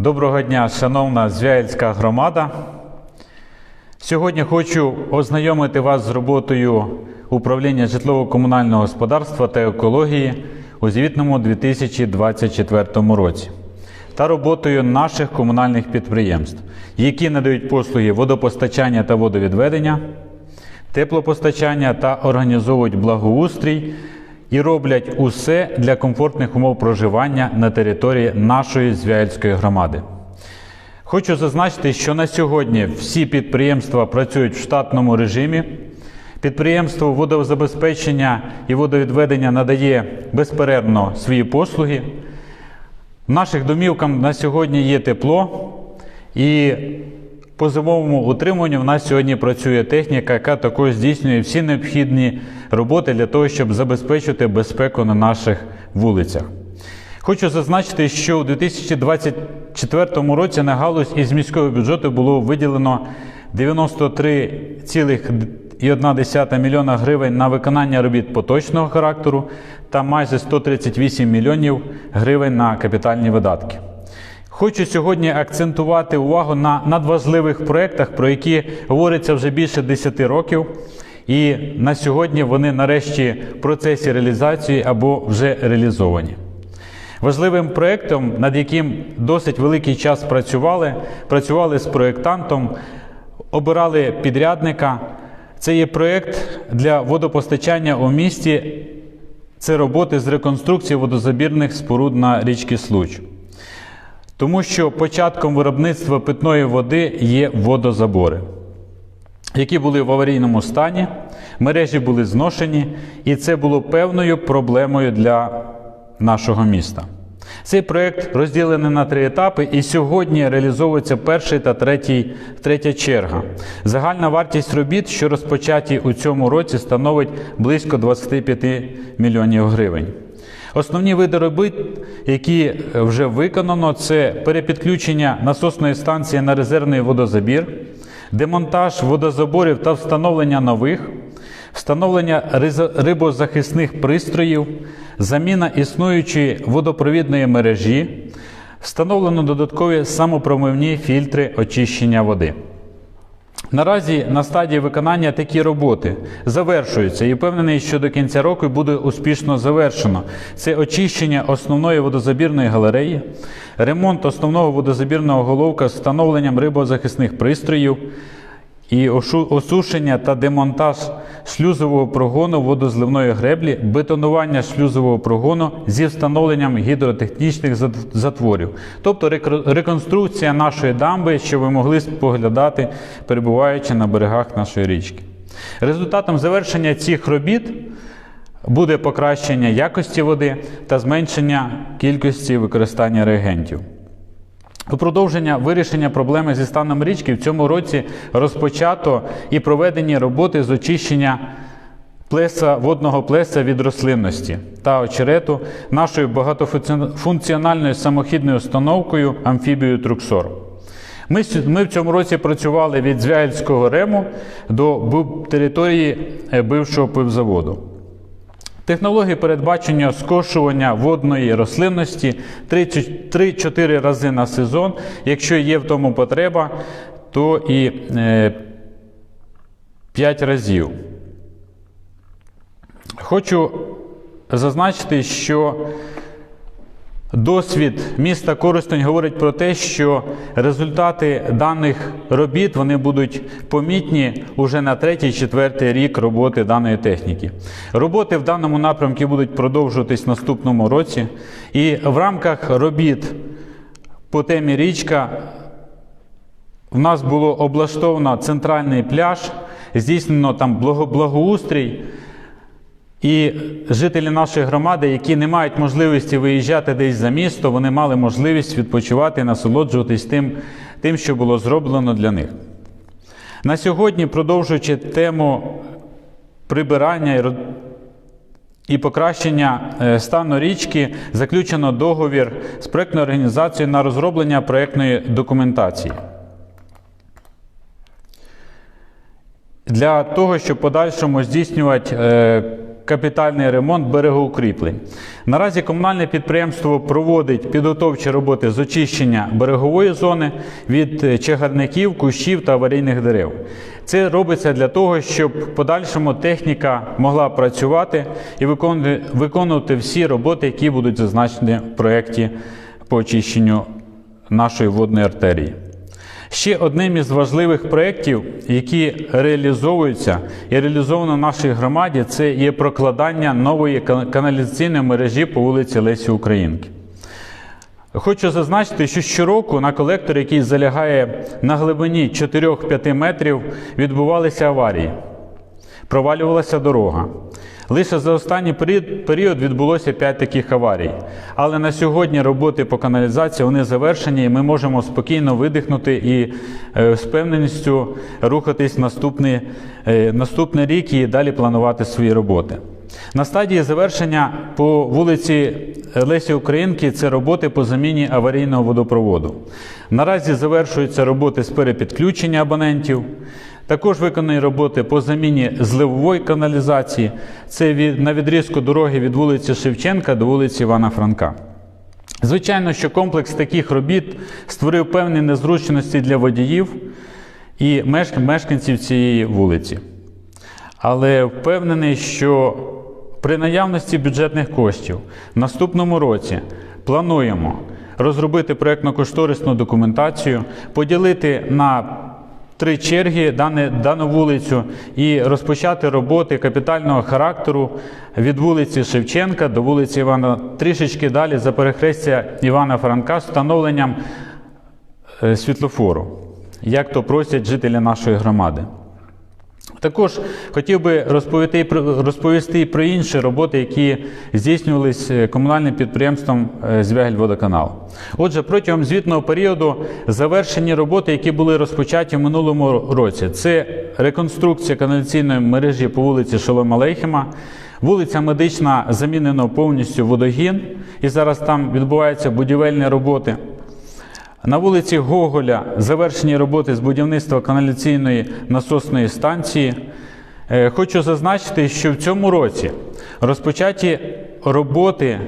Доброго дня, шановна Звяїльська громада. Сьогодні хочу ознайомити вас з роботою управління житлово-комунального господарства та екології у звітному 2024 році та роботою наших комунальних підприємств, які надають послуги водопостачання та водовідведення, теплопостачання та організовують благоустрій і роблять усе для комфортних умов проживання на території нашої Звяїльської громади. Хочу зазначити, що на сьогодні всі підприємства працюють в штатному режимі. Підприємство водозабезпечення і водовідведення надає безперервно свої послуги. В наших домівках на сьогодні є тепло, і по зимовому утриманню в нас сьогодні працює техніка, яка також здійснює всі необхідні роботи для того, щоб забезпечити безпеку на наших вулицях. Хочу зазначити, що у 2024 році на галузь із міського бюджету було виділено 93,1 мільйона гривень на виконання робіт поточного характеру та майже 138 мільйонів гривень на капітальні видатки. Хочу сьогодні акцентувати увагу на надважливих проєктах, про які говориться вже більше 10 років. І на сьогодні вони нарешті в процесі реалізації або вже реалізовані. Важливим проєктом, над яким досить великий час працювали, працювали з проєктантом, обирали підрядника. Це є проєкт для водопостачання у місті. Це роботи з реконструкції водозабірних споруд на річці Случ. Тому що початком виробництва питної води є водозабори, які були в аварійному стані, мережі були зношені, і це було певною проблемою для нашого міста. Цей проєкт розділений на три етапи, і сьогодні реалізовується перший та третій, третя черга. Загальна вартість робіт, що розпочаті у цьому році, становить близько 25 мільйонів гривень. Основні види робіт, які вже виконано, це перепідключення насосної станції на резервний водозабір, демонтаж водозаборів та встановлення нових, встановлення рибозахисних пристроїв, заміна існуючої водопровідної мережі, встановлено додаткові самопромивні фільтри очищення води. Наразі на стадії виконання такі роботи завершуються і впевнений, що до кінця року буде успішно завершено. Це очищення основної водозабірної галереї, ремонт основного водозабірного головка з встановленням рибозахисних пристроїв і осушення та демонтаж шлюзового прогону водозливної греблі, бетонування шлюзового прогону зі встановленням гідротехнічних затворів, тобто реконструкція нашої дамби, що ви могли споглядати, перебуваючи на берегах нашої річки. Результатом завершення цих робіт буде покращення якості води та зменшення кількості використання реагентів. У продовження вирішення проблеми зі станом річки в цьому році розпочато і проведені роботи з очищення плеса, водного плеса від рослинності та очерету нашою багатофункціональною самохідною установкою амфібією Труксор. Ми, ми в цьому році працювали від Звяїльського рему до території е, бившого пивзаводу. Технології передбачення скошування водної рослинності 3-4 рази на сезон. Якщо є в тому потреба, то і 5 разів. Хочу зазначити, що Досвід міста Коростень говорить про те, що результати даних робіт вони будуть помітні уже на третій-четвертий рік роботи даної техніки. Роботи в даному напрямку будуть продовжуватись в наступному році, і в рамках робіт по темі річка в нас було облаштовано центральний пляж, здійснено там благоустрій. І жителі нашої громади, які не мають можливості виїжджати десь за місто, вони мали можливість відпочивати і насолоджуватись тим, тим, що було зроблено для них. На сьогодні, продовжуючи тему прибирання і покращення е, стану річки, заключено договір з проєктною організацією на розроблення проєктної документації. Для того, щоб подальшому здійснювати е, капітальний ремонт берегоукріплень. Наразі комунальне підприємство проводить підготовчі роботи з очищення берегової зони від е, чагарників, кущів та аварійних дерев. Це робиться для того, щоб в подальшому техніка могла працювати і виконувати, виконувати всі роботи, які будуть зазначені в проєкті по очищенню нашої водної артерії. Ще одним із важливих проєктів, які реалізовуються і реалізовано в нашій громаді, це є прокладання нової каналізаційної мережі по вулиці Лесі Українки. Хочу зазначити, що щороку на колектор, який залягає на глибині 4-5 метрів, відбувалися аварії, провалювалася дорога. Лише за останній період- відбулося 5 таких аварій. Але на сьогодні роботи по каналізації вони завершені, і ми можемо спокійно видихнути і е, з впевненістю рухатись наступний, е, наступний рік і далі планувати свої роботи. На стадії завершення по вулиці Лесі Українки це роботи по заміні аварійного водопроводу. Наразі завершуються роботи з перепідключення абонентів. Також виконані роботи по заміні зливової каналізації. Це від, на відрізку дороги від вулиці Шевченка до вулиці Івана Франка. Звичайно, що комплекс таких робіт створив певні незручності для водіїв і мешк- мешканців цієї вулиці. Але впевнений, що при наявності бюджетних коштів в наступному році плануємо розробити проєктно-кошторисну документацію, поділити на три черги дане, дану вулицю і розпочати роботи капітального характеру від вулиці Шевченка до вулиці Івана трішечки далі за перехрестя Івана Франка з встановленням е, світлофору, як то просять жителі нашої громади. Також хотів би розповісти, розповісти про інші роботи, які здійснювалися е, комунальним підприємством е, «Звягельводоканал». Отже, протягом звітного періоду завершені роботи, які були розпочаті в минулому році. Це реконструкція каналізаційної мережі по вулиці Шолома Лейхема, вулиця Медична замінено повністю водогін, і зараз там відбуваються будівельні роботи. На вулиці Гоголя завершені роботи з будівництва каналізаційної насосної станції. Е, Хочу зазначити, що в цьому році розпочаті роботи,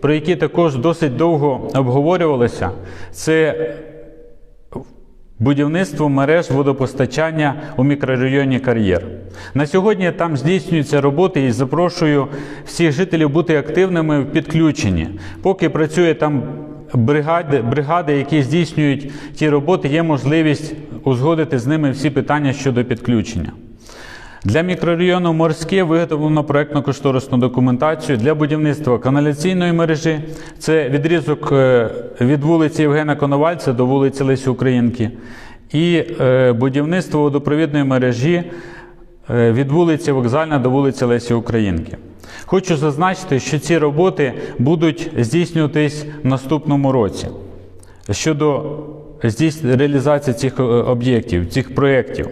про які також досить довго обговорювалися, це будівництво мереж водопостачання у мікрорайоні Кар'єр. На сьогодні там здійснюються роботи і запрошую всіх жителів бути активними в підключенні. Поки працює там бригади, бригади, які здійснюють ті роботи, є можливість узгодити з ними всі питання щодо підключення. Для мікрорайону Морське виготовлено проєктно-кошторисну документацію для будівництва каналізаційної мережі. Це відрізок е, від вулиці Євгена Коновальця до вулиці Лесі Українки. І е, будівництво водопровідної мережі від вулиці Вокзальна до вулиці Лесі Українки. Хочу зазначити, що ці роботи будуть здійснюватись в наступному році. Щодо реалізації цих е, об'єктів, цих проєктів.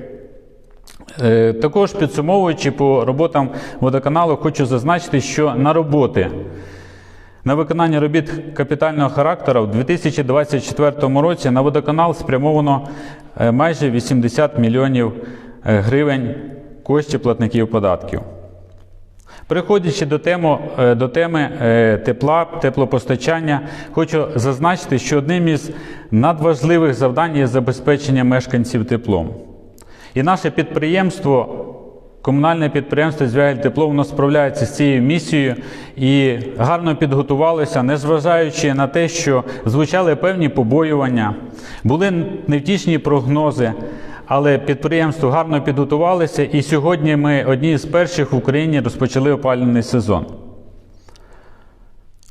Е, Також підсумовуючи по роботам водоканалу, хочу зазначити, що на роботи на виконання робіт капітального характеру в 2024 році на водоканал спрямовано е, майже 80 мільйонів е, гривень коштів платників податків. Переходячи до, тему, е, до теми е, тепла, теплопостачання, хочу зазначити, що одним із надважливих завдань є забезпечення мешканців теплом. І наше підприємство, комунальне підприємство «Звягель Тепло, воно справляється з цією місією і гарно підготувалося, незважаючи на те, що звучали певні побоювання, були невтішні прогнози. Але підприємство гарно підготувалося, і сьогодні ми одні з перших в Україні розпочали опалювальний сезон,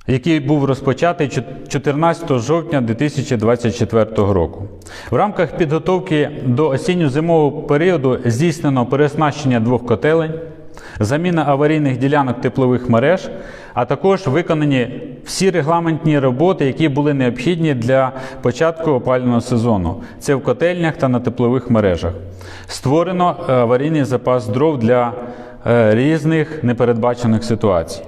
який був розпочатий 14 жовтня 2024 року. В рамках підготовки до осінньо-зимового періоду здійснено переоснащення двох котелень, заміна аварійних ділянок теплових мереж, а також виконані всі регламентні роботи, які були необхідні для початку опалювального сезону. Це в котельнях та на теплових мережах. Створено е, аварійний запас дров для е, різних непередбачених ситуацій.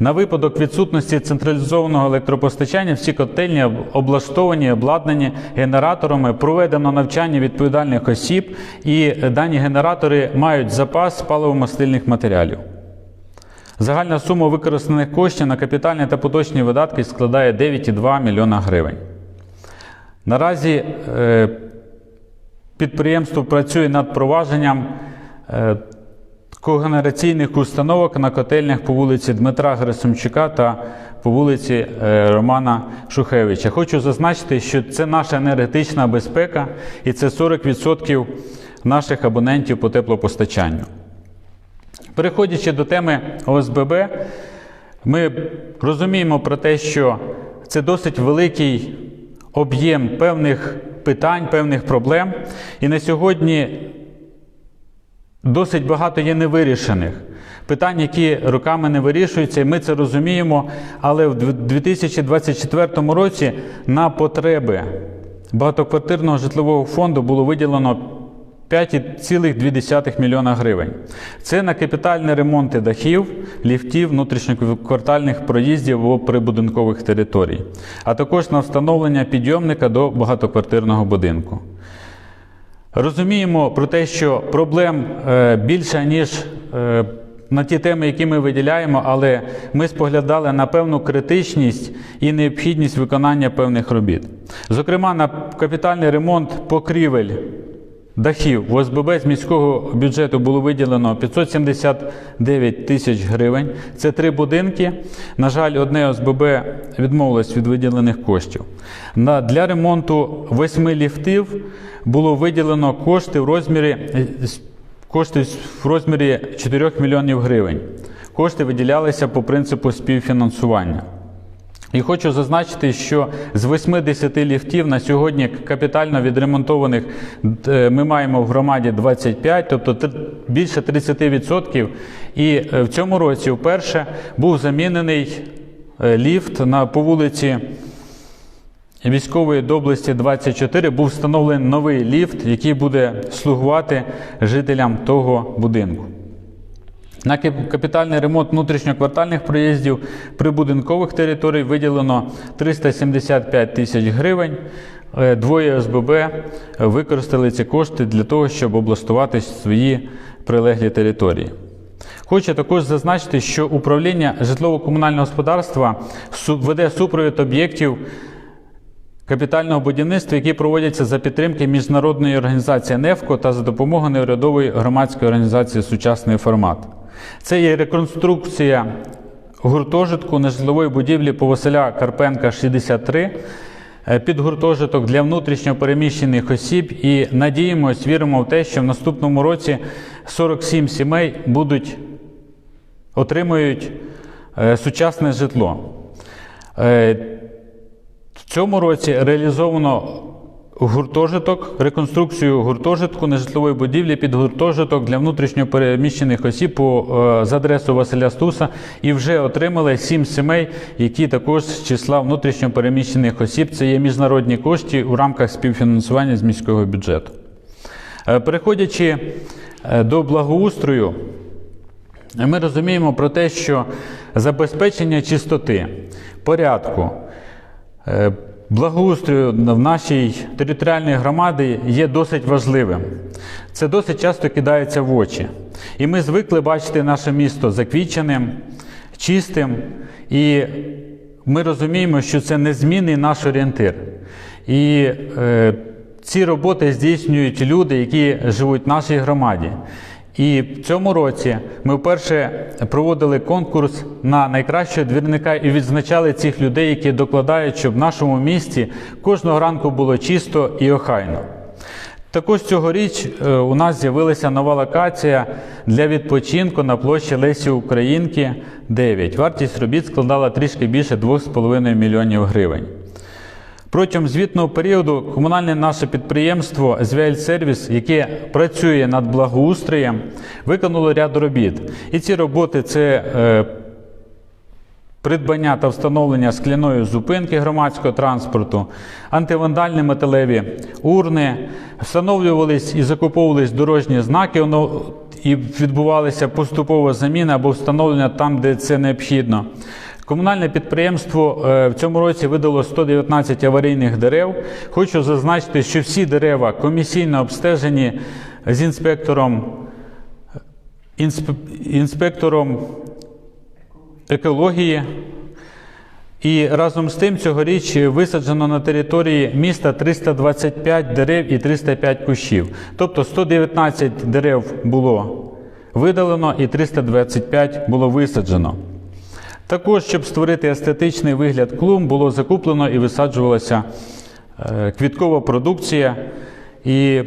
На випадок відсутності централізованого електропостачання всі котельні облаштовані, обладнані генераторами, проведено навчання відповідальних осіб, і дані генератори мають запас паливомастильних матеріалів. Загальна сума використаних коштів на капітальні та поточні видатки складає 9,2 мільйона гривень. Наразі е, підприємство працює над провадженням е, когенераційних установок на котельнях по вулиці Дмитра Герасимчука та по вулиці е, Романа Шухевича. Хочу зазначити, що це наша енергетична безпека і це 40% наших абонентів по теплопостачанню. Переходячи до теми ОСББ, ми розуміємо про те, що це досить великий об'єм певних питань, певних проблем. І на сьогодні досить багато є невирішених питань, які роками не вирішуються, і ми це розуміємо. Але в 2024 році на потреби багатоквартирного житлового фонду було виділено 5,2 мільйона гривень. Це на капітальні ремонти дахів, ліфтів, внутрішньоквартальних проїздів або прибудинкових територій, а також на встановлення підйомника до багатоквартирного будинку. Розуміємо про те, що проблем е, більше, ніж е, на ті теми, які ми виділяємо, але ми споглядали на певну критичність і необхідність виконання певних робіт. Зокрема, на капітальний ремонт покрівель дахів в ОСББ з міського бюджету було виділено 579 тисяч гривень. Це три будинки. На жаль, одне ОСББ відмовилось від виділених коштів. Для ремонту восьми ліфтів було виділено кошти в розмірі, кошти в розмірі 4 мільйонів гривень. Кошти виділялися по принципу співфінансування. І хочу зазначити, що з 80 ліфтів на сьогодні капітально відремонтованих е, ми маємо в громаді 25, тобто більше 30%. І е, в цьому році вперше був замінений е, ліфт на по вулиці військової доблесті 24. Був встановлений новий ліфт, який буде слугувати жителям того будинку. На капітальний ремонт внутрішньоквартальних проїздів прибудинкових територій виділено 375 тисяч гривень. Е, Двоє СББ використали ці кошти для того, щоб облаштувати свої прилеглі території. Хочу також зазначити, що управління житлово-комунального господарства веде супровід об'єктів капітального будівництва, які проводяться за підтримки міжнародної організації НЕФКО та за допомогою неурядової громадської організації Сучасний формат. Це є реконструкція гуртожитку нежитлової будівлі по Василя Карпенка, 63, е, під гуртожиток для внутрішньо переміщених осіб. І надіємось, віримо в те, що в наступному році 47 сімей будуть отримують е, сучасне житло. Е, в цьому році реалізовано гуртожиток, реконструкцію гуртожитку нежитлової будівлі під гуртожиток для внутрішньо переміщених осіб по, е, з адресу Василя Стуса і вже отримали сім сімей, які також з числа внутрішньо переміщених осіб. Це є міжнародні кошти у рамках співфінансування з міського бюджету. Е, переходячи е, до благоустрою, ми розуміємо про те, що забезпечення чистоти, порядку. Благоустрою в нашій територіальній громаді є досить важливим. Це досить часто кидається в очі. І ми звикли бачити наше місто заквіченим, чистим, і ми розуміємо, що це незмінний наш орієнтир. І е, ці роботи здійснюють люди, які живуть в нашій громаді. І в цьому році ми вперше проводили конкурс на найкращого двірника і відзначали цих людей, які докладають, щоб в нашому місті кожного ранку було чисто і охайно. Також цьогоріч е, у нас з'явилася нова локація для відпочинку на площі Лесі Українки 9. Вартість робіт складала трішки більше 2,5 мільйонів гривень. Протягом звітного періоду комунальне наше підприємство «Звяльсервіс», яке працює над благоустроєм, виконало ряд робіт. І ці роботи це е, придбання та встановлення скляної зупинки громадського транспорту, антивандальні металеві урни, встановлювались і закуповувались дорожні знаки. І відбувалася поступова заміна або встановлення там, де це необхідно. Комунальне підприємство е, в цьому році видало 119 аварійних дерев. Хочу зазначити, що всі дерева комісійно обстежені з інспектором інспектором екології. І разом з тим цьогоріч висаджено на території міста 325 дерев і 305 кущів. Тобто 119 дерев було видалено і 325 було висаджено. Також, щоб створити естетичний вигляд клумб, було закуплено і висаджувалася е, квіткова продукція. І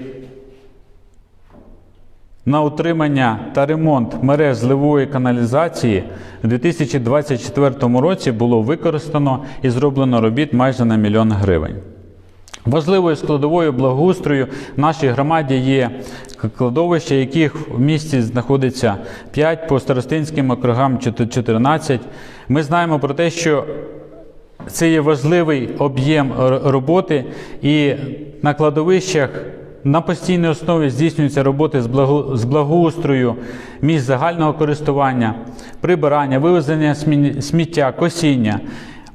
на утримання та ремонт мереж зливової каналізації у 2024 році було використано і зроблено робіт майже на мільйон гривень. Важливою складовою благоустрою в нашій громаді є кладовища, яких в місті знаходиться 5, по старостинським округам 14. Ми знаємо про те, що це є важливий об'єм роботи, і на кладовищах на постійній основі здійснюються роботи з, благо, з благоустрою місць загального користування, прибирання, вивезення сміття, косіння.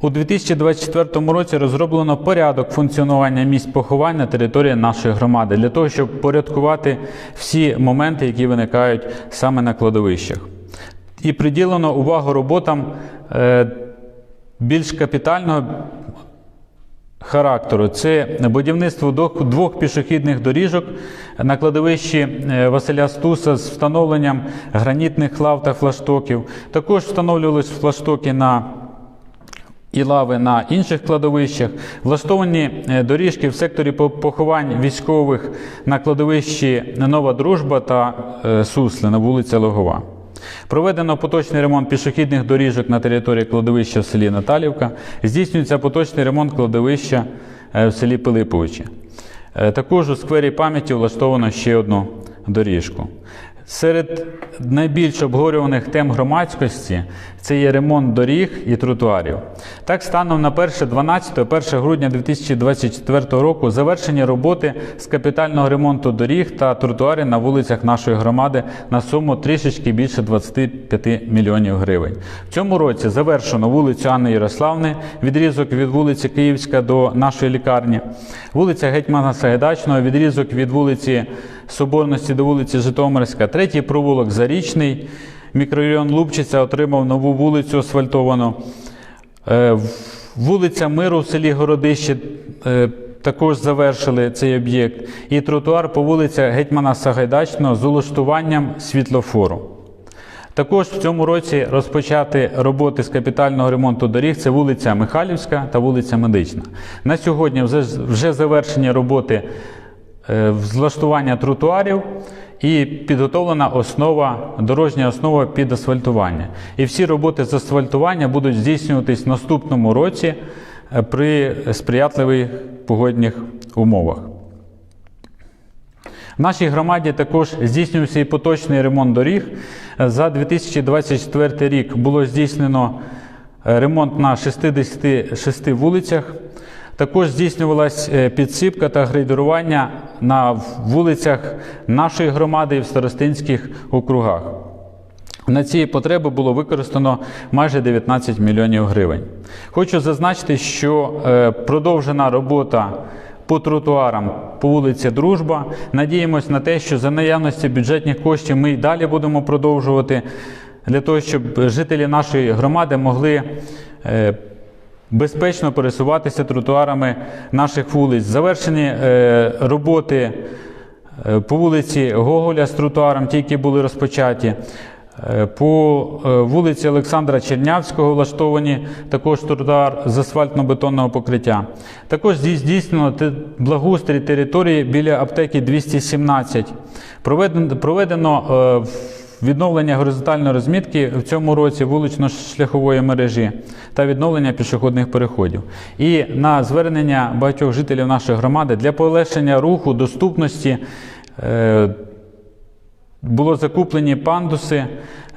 У 2024 році розроблено порядок функціонування місць поховань на території нашої громади для того, щоб порядкувати всі моменти, які виникають саме на кладовищах. І приділено увагу роботам е, більш капітального характеру. Це будівництво двох- пішохідних доріжок на кладовищі е, Василя Стуса з встановленням гранітних лав та флаштоків. Також встановлювалися флаштоки на і лави на інших кладовищах, влаштовані е, доріжки в секторі поховань військових на кладовищі Нова Дружба та е, Сусли на вулиці Логова. Проведено поточний ремонт пішохідних доріжок на території кладовища в селі Наталівка. Здійснюється поточний ремонт кладовища е, в селі Пилиповичі. Також у сквері пам'яті влаштовано ще одну доріжку. Серед найбільш обговорюваних тем громадськості це є ремонт доріг і тротуарів. Так, станом на 1-12-1 грудня 2024 року завершені роботи з капітального ремонту доріг та тротуарів на вулицях нашої громади на суму трішечки більше 25 мільйонів гривень. В цьому році завершено вулицю Анни Ярославни, відрізок від вулиці Київська до нашої лікарні, вулиця Гетьмана Сагайдачного, відрізок від вулиці Соборності до вулиці Житомирська, третій провулок Зарічний, мікрорайон Лубчиця отримав нову вулицю асфальтовану. Е, Вулиця Миру в селі Городище е, також завершили цей об'єкт. І тротуар по вулиці Гетьмана Сагайдачного з улаштуванням світлофору. Також в цьому році розпочати роботи з капітального ремонту доріг це вулиця Михайлівська та вулиця Медична. На сьогодні вже, вже завершені роботи е, з влаштування тротуарів і підготовлена основа, дорожня основа під асфальтування. І всі роботи з асфальтування будуть здійснюватись в наступному році е, при сприятливих погодних умовах. В нашій громаді також здійснювався і поточний ремонт доріг. За 2024 рік було здійснено е, ремонт на 66 вулицях. Також здійснювалась е, підсипка та грейдерування на вулицях нашої громади і в старостинських округах. На ці потреби було використано майже 19 мільйонів гривень. Хочу зазначити, що е, продовжена робота по тротуарам по вулиці Дружба. Надіємось на те, що за наявності бюджетних коштів ми й далі будемо продовжувати для того, щоб жителі нашої громади могли е, безпечно пересуватися тротуарами наших вулиць. Завершені е, роботи е, по вулиці Гоголя з тротуаром, ті, які були розпочаті. Е, По вулиці Олександра Чернявського влаштовані також тротуар з асфальтно-бетонного покриття. Також здійснено благоустрій території біля аптеки 217. Проведено, відновлення горизонтальної розмітки в цьому році вулично-шляхової мережі та відновлення пішохідних переходів. І на звернення багатьох жителів нашої громади для полегшення руху, доступності. е, було закуплені пандуси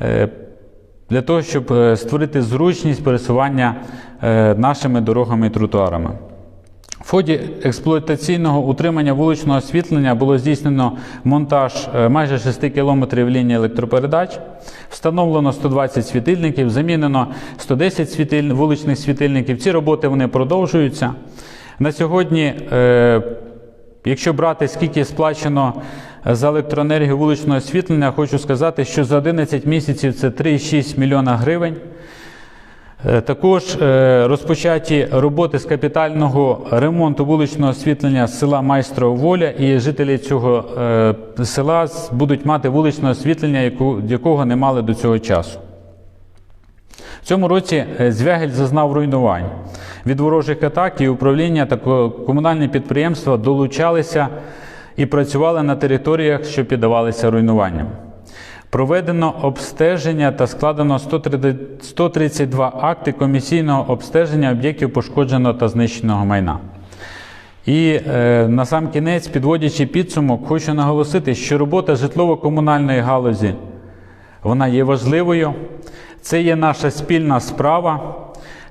е, для того, щоб е, створити зручність пересування нашими дорогами і тротуарами. В ході експлуатаційного утримання вуличного освітлення було здійснено монтаж е, майже 6 кілометрів лінії електропередач, встановлено 120 світильників, замінено 110 світиль... вуличних світильників. Ці роботи вони продовжуються. На сьогодні, е, якщо брати скільки сплачено за електроенергію вуличного освітлення, хочу сказати, що за 11 місяців це 3,6 мільйона гривень. Е, Також е, розпочаті роботи з капітального ремонту вуличного освітлення села Майстрова Воля, і жителі цього е, села будуть мати вуличне освітлення, якого не мали до цього часу. В цьому році Звягель зазнав руйнувань. Від ворожих атак і управління та комунальні підприємства долучалися і працювали на територіях, що піддавалися руйнуванням. Проведено обстеження та складено 132 акти комісійного обстеження об'єктів пошкодженого та знищеного майна. І е, на сам кінець, підводячи підсумок, хочу наголосити, що робота житлово-комунальної галузі вона є важливою. Це є наша спільна справа.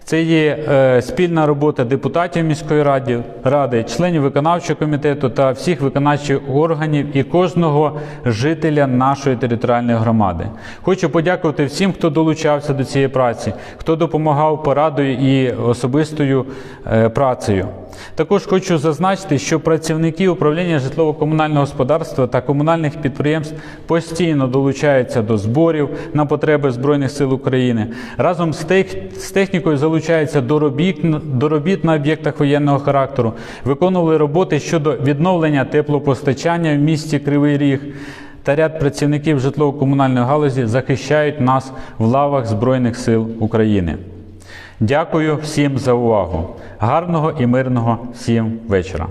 Це є е, спільна робота депутатів міської ради, ради, членів виконавчого комітету та всіх виконавчих органів і кожного жителя нашої територіальної громади. Хочу подякувати всім, хто долучався до цієї праці, хто допомагав порадою і особистою е, працею. Також хочу зазначити, що працівники управління житлово-комунального господарства та комунальних підприємств постійно долучаються до зборів на потреби Збройних сил України. Разом з, тех, з технікою залучаються до робіт, до робіт на об'єктах воєнного характеру, виконували роботи щодо відновлення теплопостачання в місті Кривий Ріг. Та ряд працівників житлово-комунальної галузі захищають нас в лавах Збройних сил України. Дякую всім за увагу. Гарного і мирного всім вечора.